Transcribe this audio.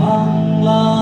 Bangla